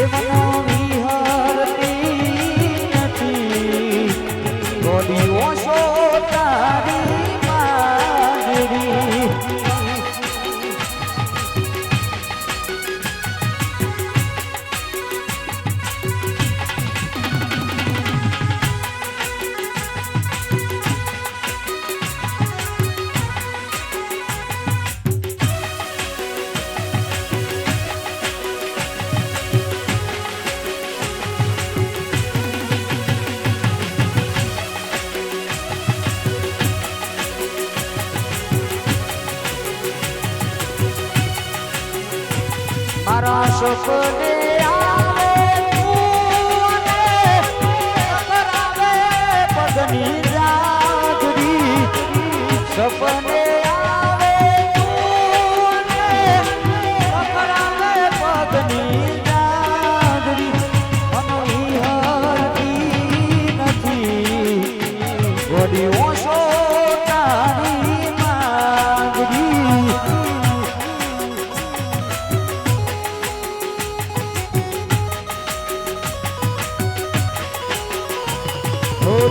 If you મારા સપને આવે પગની જાગરી સપને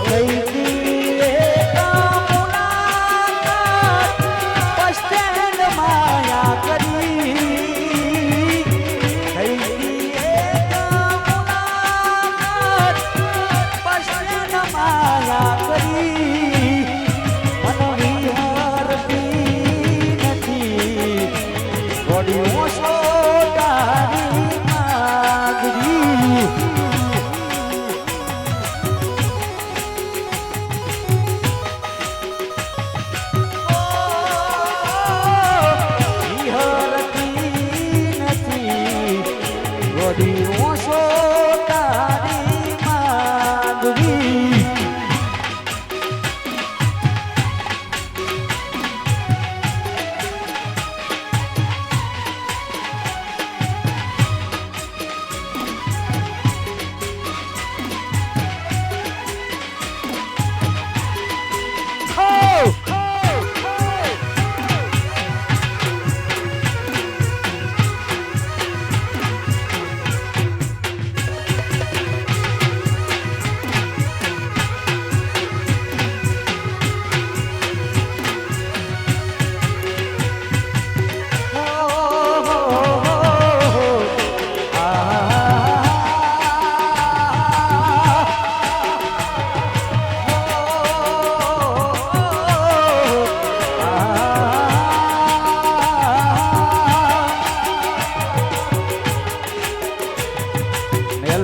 ಕೈ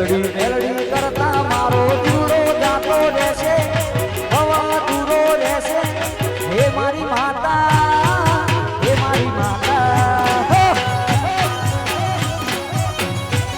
melody, melody.